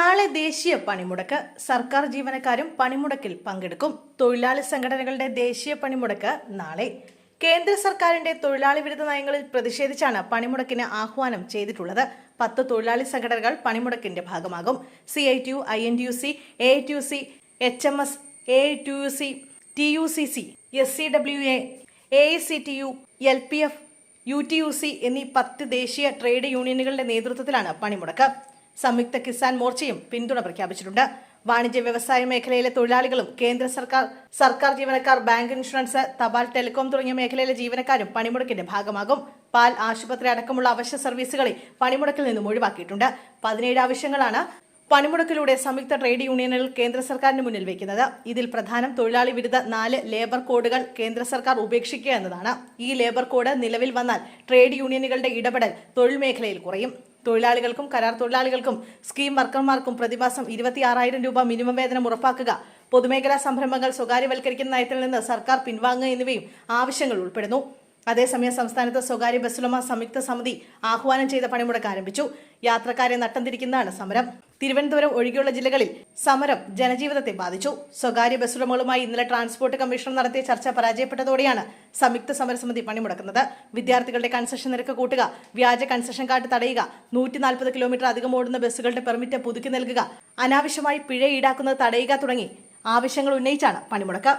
നാളെ ദേശീയ പണിമുടക്ക്. സർക്കാർ ജീവനക്കാരും പണിമുടക്കിൽ പങ്കെടുക്കും. തൊഴിലാളി സംഘടനകളുടെ ദേശീയ പണിമുടക്ക് നാളെ. കേന്ദ്ര സർക്കാരിന്റെ തൊഴിലാളി വിരുദ്ധ നയങ്ങളിൽ പ്രതിഷേധിച്ചാണ് പണിമുടക്കിന് ആഹ്വാനം ചെയ്തിട്ടുള്ളത്. പത്ത് തൊഴിലാളി സംഘടനകൾ പണിമുടക്കിന്റെ ഭാഗമാകും. C I T U I N T U C A T U C H M S A T U C T U C C S C W A A C T U L P F U T U C എന്നീ പത്ത് ദേശീയ trade യൂണിയനുകളുടെ നേതൃത്വത്തിലാണ് പണിമുടക്ക്. സംയുക്ത കിസാൻ മോർച്ചയും പിന്തുണ പ്രഖ്യാപിച്ചിട്ടുണ്ട്. വാണിജ്യ വ്യവസായ മേഖലയിലെ തൊഴിലാളികളും കേന്ദ്ര സർക്കാർ സർക്കാർ ജീവനക്കാർ ബാങ്ക് ഇൻഷുറൻസ് തപാൽ ടെലികോം തുടങ്ങിയ മേഖലയിലെ ജീവനക്കാരും പണിമുടക്കിന്റെ ഭാഗമാകും. പാൽ ആശുപത്രി അടക്കമുള്ള അവശ്യ സർവീസുകളെ പണിമുടക്കിൽ നിന്നും ഒഴിവാക്കിയിട്ടുണ്ട്. പതിനേഴ് ആവശ്യങ്ങളാണ് പണിമുടക്കിലൂടെ സംയുക്ത ട്രേഡ് യൂണിയനുകൾ കേന്ദ്ര സർക്കാരിന് മുന്നിൽ വയ്ക്കുന്നത് ഇതിൽ പ്രധാനം തൊഴിലാളി വിരുദ്ധ നാല് ലേബർ കോഡുകൾ കേന്ദ്ര സർക്കാർ ഉപേക്ഷിക്കുക എന്നതാണ്. ഈ ലേബർ കോഡ് നിലവിൽ വന്നാൽ ട്രേഡ് യൂണിയനുകളുടെ ഇടപെടൽ തൊഴിൽ മേഖലയിൽ കുറയും. തൊഴിലാളികൾക്കും കരാർ തൊഴിലാളികൾക്കും സ്കീം വർക്കർമാർക്കും പ്രതിമാസം ഇരുപത്തിയാറായിരം രൂപ മിനിമം വേതനം ഉറപ്പാക്കുക. പൊതുമേഖലാ സംരംഭങ്ങൾ സ്വകാര്യവൽക്കരിക്കുന്ന നയത്തിൽ നിന്ന് സർക്കാർ പിൻവാങ്ങുക എന്നിവയും ആവശ്യങ്ങൾ ഉൾപ്പെടുന്നു. അതേസമയം സംസ്ഥാനത്ത് സ്വകാര്യ ബസ്സുടമ സംയുക്ത സമിതി ആഹ്വാനം ചെയ്ത പണിമുടക്ക് ആരംഭിച്ചു. യാത്രക്കാരെ നട്ടം തിരിക്കുന്നതാണ് സമരം. തിരുവനന്തപുരം ഒഴികെയുള്ള ജില്ലകളിൽ സമരം ജനജീവിതത്തെ ബാധിച്ചു. സ്വകാര്യ ബസ്സുടമകളുമായി ഇന്നലെ ട്രാൻസ്പോർട്ട് കമ്മീഷണർ നടത്തിയ ചർച്ച പരാജയപ്പെട്ടതോടെയാണ് സംയുക്ത സമരസമിതി പണിമുടക്കുന്നത്. വിദ്യാർത്ഥികളുടെ കൺസെഷൻ നിരക്ക് കൂട്ടുക വ്യാജ കൺസെഷൻ കാർഡ് തടയുക നൂറ്റി നാൽപ്പത് കിലോമീറ്റർ അധികം ഓടുന്ന ബസ്സുകളുടെ പെർമിറ്റ് പുതുക്കി നൽകുക അനാവശ്യമായി പിഴ ഈടാക്കുന്നത് തടയുക തുടങ്ങി ആവശ്യങ്ങൾ ഉന്നയിച്ചാണ് പണിമുടക്ക്.